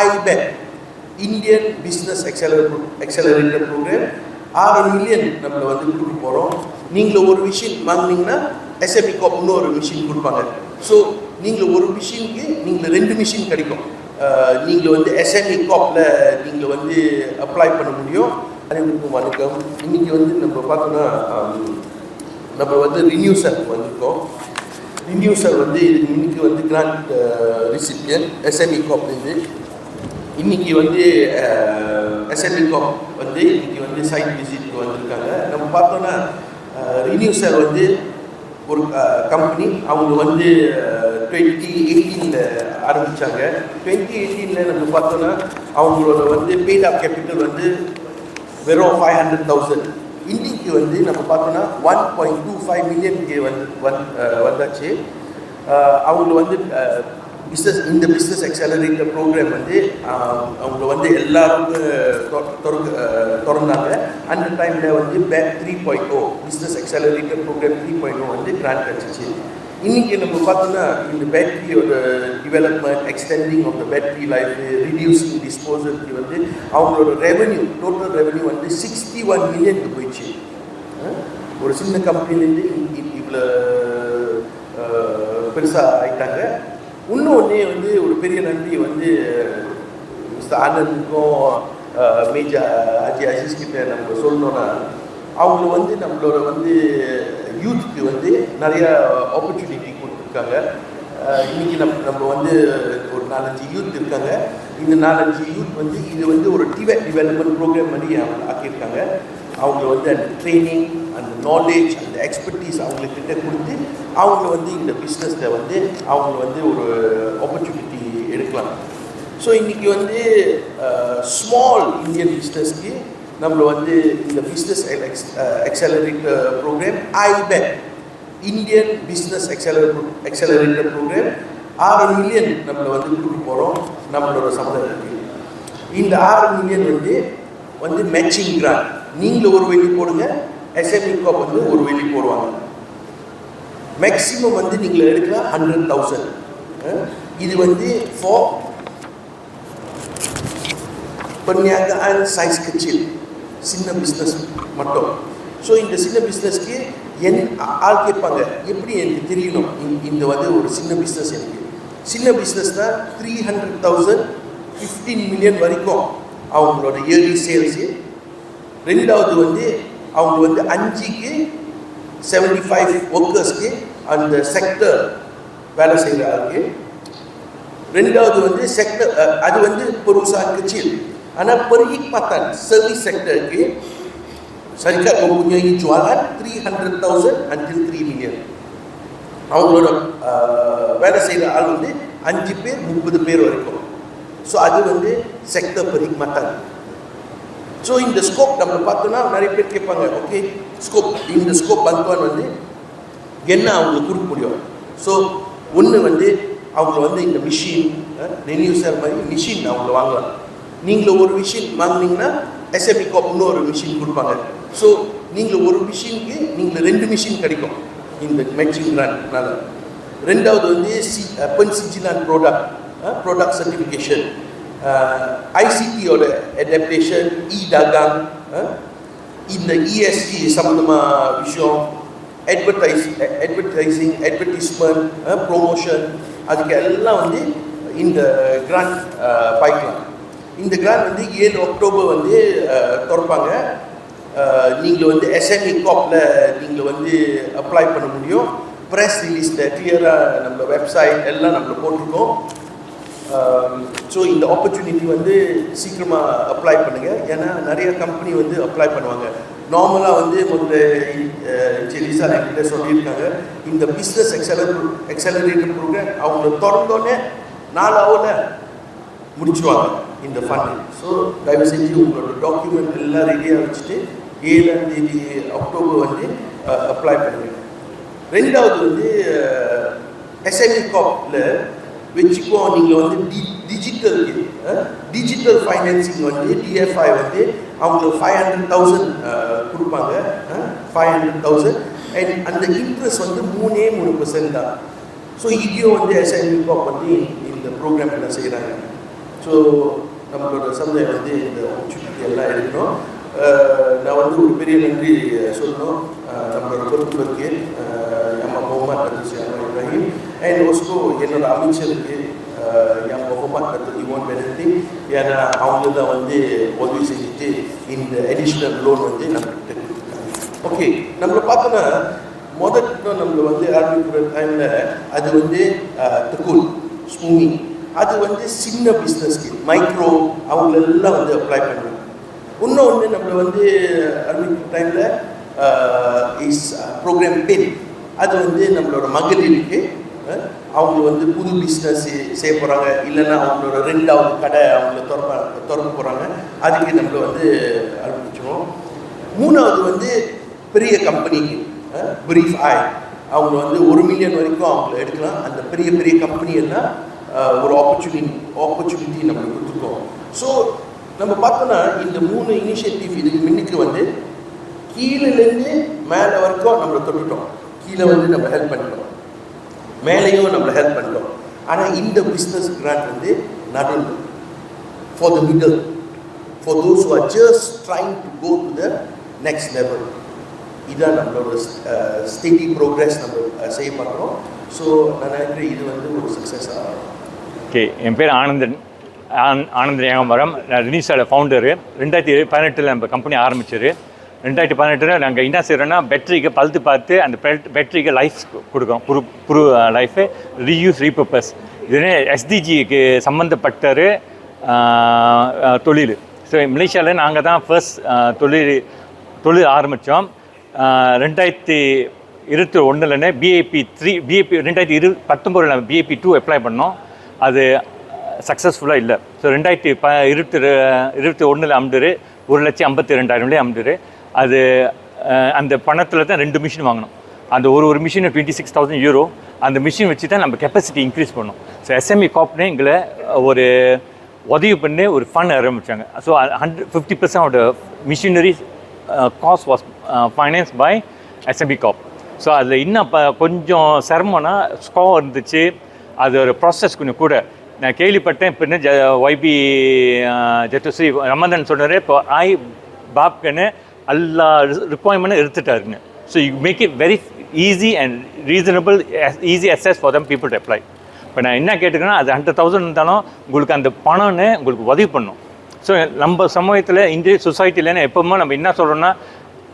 IPAC Indian business accelerator accelerator program ஆறு million நம்மளை வந்து கொடுக்க போகிறோம் நீங்கள் ஒரு மிஷின் வாங்கினீங்கன்னா எஸ்எபி காப் ஒரு மிஷின் கொடுப்பாங்க. ஸோ நீங்கள் ஒரு மிஷினுக்கு நீங்கள் ரெண்டு மிஷின் கிடைக்கும். நீங்கள் வந்து எஸ்எம்இ காப்பில் நீங்கள் வந்து அப்ளை பண்ண முடியும். அனைவருக்கும் வணக்கம். இன்றைக்கி வந்து நம்ம பார்த்தோன்னா நம்ம வந்து ரினியூசர் வந்திருக்கோம். ரினியூசர் வந்து இதுக்கு இன்னைக்கு வந்து கிராண்ட் ரிசிப்டியன் எஸ்எம்இ காப்லேருந்து இன்னைக்கு வந்து எஸ்எம்இ வந்து இன்னைக்கு வந்து சைட் விசிட்டுக்கு வந்திருக்காங்க. நம்ம பார்த்தோன்னா ரினியூ சார் வந்து ஒரு கம்பெனி அவங்க வந்து டுவெண்ட்டி எயிட்டீனில் ஆரம்பித்தாங்க டுவெண்ட்டி எயிட்டீனில் நம்ம பார்த்தோன்னா அவங்களோட வந்து பெய்ட் ஆஃப் கேபிட்டல் வந்து வெறும் ஃபைவ் ஹண்ட்ரட் தௌசண்ட் இன்னைக்கு வந்து நம்ம பார்த்தோன்னா ஒன் பாயிண்ட் டூ ஃபைவ் மில்லியனுக்கு வந்து வந் வந்தாச்சு. அவங்க வந்து பிஸ்னஸ் இந்த பிஸ்னஸ் எக்ஸலரேட்டர் ப்ரோக்ராம் வந்து அவங்க வந்து எல்லாருக்கும் திறக்க திறந்தாங்க. அந்த டைமில் வந்து bay three point O business accelerator programme three point O வந்து கிராண்ட் கிடச்சிச்சு. இன்றைக்கி நம்ம பார்த்தோன்னா இந்த பேட்டரியோட development extending of the battery life reducing டிஸ்போசலுக்கு வந்து அவங்களோட ரெவென்யூ டோட்டல் ரெவன்யூ வந்து சிக்ஸ்டி ஒன் மில்லியனுக்கு போயிடுச்சு. ஒரு சின்ன கம்பெனிலேருந்து இவ்வளோ பெருசாக ஆயிட்டாங்க. இன்னொன்னே வந்து ஒரு பெரிய நன்றி வந்து மிஸ்டர் ஆனந்துக்கும் மேஜர் அஜய் அசிஸ் கிட்ட நம்ம சொல்லணும்னா அவங்க வந்து நம்மளோட வந்து யூத்துக்கு வந்து நிறைய ஆப்பர்ச்சுனிட்டி கொடுத்துருக்காங்க. இன்றைக்கி இன்னைக்கு நம்ம நம்ம வந்து ஒரு நாலஞ்சு யூத் இருக்காங்க. இந்த நாலஞ்சு யூத் வந்து இது வந்து ஒரு டிவெட் டெவலப்மெண்ட் ப்ரோக்ராம் மாதிரி அவங்க ஆக்கியிருக்காங்க. அவங்க வந்து அந்த ட்ரைனிங் அந்த நாலேஜ் அந்த எக்ஸ்பர்டீஸ் அவங்கக்கிட்ட கொடுத்து அவங்க வந்து இந்த பிஸ்னஸில் வந்து அவங்க வந்து ஒரு ஆப்பர்ச்சுனிட்டி எடுக்கலாம். ஸோ இன்றைக்கி வந்து ஸ்மால் இந்தியன் பிஸ்னஸ்க்கு நம்மளை வந்து இந்த business accelerator programme IBAP Indian business எக்ஸலர் accelerator program ஆறு மில்லியன் நம்மளை வந்து கொடுக்க போகிறோம் நம்மளோட சமுதாயத்துக்கு. இந்த ஆறு மில்லியன் வந்து வந்து மேட்சிங் கிராண்ட் நீங்கள் ஒரு வெள்ளி போடுங்க எஸ்எம்இ வந்து ஒரு வெளி போடுவாங்க. மேக்ஸிமம் வந்து நீங்கள் எடுக்கலாம் ஹண்ட்ரட் தௌசண்ட் இது வந்து ஃபார் perniagaan சைஸ் கட்சியில் சின்ன பிஸ்னஸ் மட்டும். ஸோ இந்த சின்ன பிஸ்னஸ்க்கு என் ஆள் கேட்பாங்க எப்படி எனக்கு தெரியணும்? இந்த- வந்து ஒரு சின்ன பிஸ்னஸ் எனக்கு. சின்ன பிஸ்னஸ்னா three hundred thousand fifteen million வரைக்கும் அவங்களோட இயர்லி சேல்ஸு ரெண்டாவது வந்து அவங்க வந்து அஞ்சுக்கு செவன்டி ஃபைவ் ஒர்க்கர்ஸ்க்கு அந்த செக்டர் வேலை செய்கிற ஆளுக்கு. ரெண்டாவது வந்து செக்டர் அது வந்து perusahaan kecil ஆனால் perkhidmatan service sektorக்கு syarikat mempunyai jualan 300,000 until 3 million. அவங்களோட வேலை செய்கிற ஆள் வந்து அஞ்சு பேர் முப்பது பேர் வரைக்கும். ஸோ அது வந்து செக்டர் perkhidmatan ஸோ இந்த ஸ்கோப் நம்ம பார்த்தோன்னா நிறைய பேர் கேட்பாங்க ஓகே ஸ்கோப் இந்த ஸ்கோப் பகவான் வந்து என்ன அவங்களுக்கு கொடுக்க முடியும்? ஸோ ஒன்று வந்து அவங்க வந்து இந்த மிஷின் ரெனியூசர் மாதிரி மிஷின் அவங்க வாங்கலாம். நீங்கள் ஒரு மிஷின் வாங்கினீங்கன்னா எஸ்எபி காப் இன்னொரு மிஷின் கொடுப்பாங்க. ஸோ நீங்கள் ஒரு மிஷினுக்கு நீங்கள் ரெண்டு மிஷின் கிடைக்கும் இந்த மேட்சிங் கிராண்ட்னால ரெண்டாவது வந்து சி பென்சிஜிலான் ப்ராடக்ட் ப்ராடக்ட் சர்டிஃபிகேஷன் ஐசிடியோட அடாப்டேஷன் இ dagang இந்த இஎஸ்டி சம்மந்தமாக விஷயம் அட்வர்டைஸ் அட்வர்டைசிங் அட்வர்டைஸ்மெண்ட் ப்ரொமோஷன் அதுக்கு எல்லாம் வந்து இந்த கிராண்ட் பாய்க்கலாம் இந்த கிராண்ட் வந்து ஏழு அக்டோபர் வந்து uh, திறப்பாங்க. Uh, நீங்கள் வந்து எஸ்எம்இ காப்பில் நீங்கள் வந்து அப்ளை பண்ண முடியும். ப்ரெஸ் ரிலீஸில் கிளியராக நம்ம வெப்சைட் எல்லாம் நம்ம போட்டிருக்கோம். Um, ஸோ இந்த ஆப்பர்ச்சுனிட்டி வந்து சீக்கிரமாக அப்ளை பண்ணுங்கள் ஏன்னா நிறைய கம்பெனி வந்து அப்ளை பண்ணுவாங்க. நார்மலாக வந்து முதல்ல ஜெலிசா என்கிட்ட சொல்லியிருக்காங்க. இந்த பிஸ்னஸ் எக்ஸலர் எக்ஸலரேட்டர் ப்ரோக்ராம் அவங்க திறந்தோடனே நாலு ஹவரில் முடிச்சுருவாங்க இந்த ஃபண்ட் ஸோ தயவு செஞ்சு உங்களோட டாக்குமெண்ட் எல்லாம் ரெடியாக வச்சுட்டு ஏழாம் தேதி அக்டோபர் வந்து அப்ளை பண்ணுங்க. ரெண்டாவது வந்து எஸ்எம்இ காப்பில் வச்சுக்கோ நீங்கள் வந்து டி டிஜிட்டல் டிஜிட்டல் ஃபைனான்சிங் வந்து டிஎஃப்ஐ வந்து அவங்களுக்கு ஃபைவ் ஹண்ட்ரட் தௌசண்ட் கொடுப்பாங்க ஃபைவ் ஹண்ட்ரட் தௌசண்ட் அண்ட் அந்த இன்ட்ரெஸ்ட் வந்து மூணே மூணு பர்சன்ட் தான். ஸோ இங்கேயும் வந்து எஸ்எம்இ காப் வந்து இந்த ப்ரோக்ராம் என்ன செய்கிறாங்க ஸோ நம்மளோட சமுதாயம் வந்து இந்த ஆப்பர்ச்சுனிட்டி எல்லாம் எடுக்கணும் uh, நான் வந்து ஒரு பெரிய நன்றி சொல்லணும். நம்மளோட நம்மளோட பொறுப்புக்கு M Mohammed Abdul Ibrahim. And also, என்னோட அமைச்சருக்கு என் முகமது அப்துல் இவன் பெனத்தி ஏன்னா அவங்க தான் வந்து உதவி செஞ்சுட்டு இந்த அடிஷ்னல் லோன் வந்து நம்மகிட்ட கொடுத்துருக்காங்க ஓகே நம்மளை பார்த்தோன்னா முதல்ல நம்மளை வந்து ஆரம்பிக்கிற டைமில் அது வந்து தகுல் ஸ்மூமி அது வந்து சின்ன பிஸ்னஸ்க்கு மைக்ரோ அவங்களெல்லாம் வந்து அப்ளை பண்ணுவாங்க. இன்னொன்று நம்மளை வந்து ஆரம்பிக்கிற டைமில் இஸ் ப்ரோக்ராம் பென் அது வந்து நம்மளோட மகளிருக்கு அவங்க வந்து புது பிஸ்னஸ் செய்ய போகிறாங்க இல்லைன்னா அவங்களோட ரெண்டாவது கடை அவங்கள திறப்ப திறக்க போகிறாங்க அதுக்கு நம்மளை வந்து அனுப்பிச்சிடுவோம் மூணாவது வந்து பெரிய கம்பெனிக்கு பிரீஃப் ஆய் அவங்க வந்து ஒரு மில்லியன் வரைக்கும் அவங்கள எடுக்கலாம். அந்த பெரிய பெரிய கம்பெனி எல்லாம் ஒரு ஆப்பர்ச்சுனிட்டி ஆப்பர்ச்சுனிட்டி நம்ம கொடுத்துருக்கோம். ஸோ நம்ம பார்த்தோன்னா இந்த மூணு இனிஷியேட்டிவ் இதுக்கு முன்னுக்கு வந்து கீழேருந்து மேலே வரைக்கும் நம்மளை தொட்டுட்டோம். கீழே வந்து நம்ம ஹெல்ப் பண்ணிட்டோம். மேலேயும் நம்மளை ஹெல்ப் பண்ணுறோம் ஆனால் இந்த பிஸ்னஸ் கிராண்ட் வந்து நடுவில். For the middle for those are just trying to go to the next level level. இதான் நம்மளோட ஸ்டெடி ப்ரோக்ரஸ் நம்ம செய்ய பார்க்குறோம் ஸோ நான் நினைக்கிறேன் இது வந்து ஒரு சக்ஸஸ் ஆகும் ஓகே என் பேர் ஆனந்தன். ஆன் ஆனந்தன் ஏகம்பரம். நான் ரினிஸோட ஃபவுண்டரு ரெண்டாயிரத்தி பதினெட்டில் நம்ம கம்பெனி ஆரம்பித்தார் ரெண்டாயிரத்தி பதினெட்டில் நாங்கள் என்ன செய்கிறோன்னா பேட்டரிக்கு பழுத்து பார்த்து அந்த பேட்டரிக்கு லைஃப் கொடுக்குறோம் புரு புரு லைஃபு ரீயூஸ் ரீபர்பஸ் இதுனே எஸ்டிஜிக்கு சம்மந்தப்பட்ட தொழில். ஸோ மலேசியாவில் நாங்கள் தான் ஃபர்ஸ்ட் தொழில் தொழில் ஆரம்பித்தோம் ரெண்டாயிரத்தி இருபத்தி ஒன்றுலன்னு பிஏபி த்ரீ பிஏபி ரெண்டாயிரத்தி இரு பத்தொம்பதில் பிஏபி டூ அப்ளை பண்ணோம். அது சக்ஸஸ்ஃபுல்லாக இல்லை. ஸோ ரெண்டாயிரத்தி ப இருபத்தி இருபத்தி ஒன்றில் அமுடுரு ஒரு லட்சம் ஐம்பத்தி ரெண்டாயிரம்லேயே அமுடுரு அது அந்த பணத்தில் தான் ரெண்டு மிஷின் வாங்கினோம் அந்த ஒரு ஒரு மிஷினை டுவெண்ட்டி சிக்ஸ் தௌசண்ட் யூரோ அந்த மிஷின் வச்சு தான் நம்ம கெப்பாசிட்டி இன்க்ரீஸ் பண்ணோம் ஸோ எஸ்எம்இ காப்னே எங்களை ஒரு உதவி பண்ணி ஒரு ஃபண்ட் ஆரம்பித்தாங்க so hundred fifty percent machinery cost was finance by SMB corp so அதில் இன்னும் இப்போ கொஞ்சம் சிரமம்னா ஸ்கோ இருந்துச்சு. அது ஒரு ப்ராசஸ் கொஞ்சம் கூட. நான் கேள்விப்பட்டேன். இப்போ என்ன ஜ ஒய்பி ஜெட்டுஸ்ரீ ரமதன் சொன்னார். இப்போ ஐ பாப்கன்னு எல்லா ரிக்குவயர்மெண்ட்டும் எடுத்துட்டாருங்க. So you make it very easy and reasonable easy access for them people apply இப்போ நான் என்ன கேட்டுக்கிறேன்னா அது ஹண்ட்ரட் தௌசண்ட் இருந்தாலும் உங்களுக்கு அந்த பணம்னு உங்களுக்கு உதவி பண்ணும். ஸோ நம்ம சமூகத்தில் இந்திய சொசைட்டிலன்னு எப்போவுமே நம்ம என்ன சொல்கிறோன்னா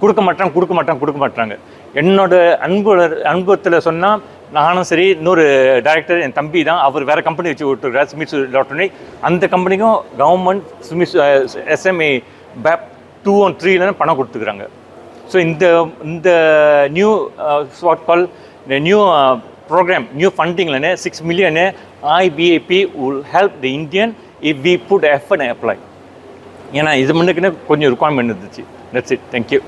கொடுக்க மாட்டாங்க கொடுக்க மாட்டாங்க கொடுக்க மாட்டாங்க என்னோட அன்பு அனுபவத்தில் சொன்னால் நானும் சரி இன்னொரு டைரக்டர் என் தம்பி தான் அவர் வேறு கம்பெனி வச்சு விட்டுருக்காரு ஸ்மித் எலக்ட்ரானிக் அந்த கம்பெனிக்கும் கவர்மெண்ட் ஸ்மித் எஸ்எம்ஏ பேப் டூ அண்ட் த்ரீல பணம் கொடுத்துக்கிறாங்க. ஸோ இந்த இந்த நியூ வாட் கால் இந்த new program new ஃபண்டிங்லனே six million IBAP will help the Indian if we put effort apply ஏன்னா இது முன்னுக்குன்னு கொஞ்சம் ரிக்வயர்மெண்ட் இருந்துச்சு. That's it thank you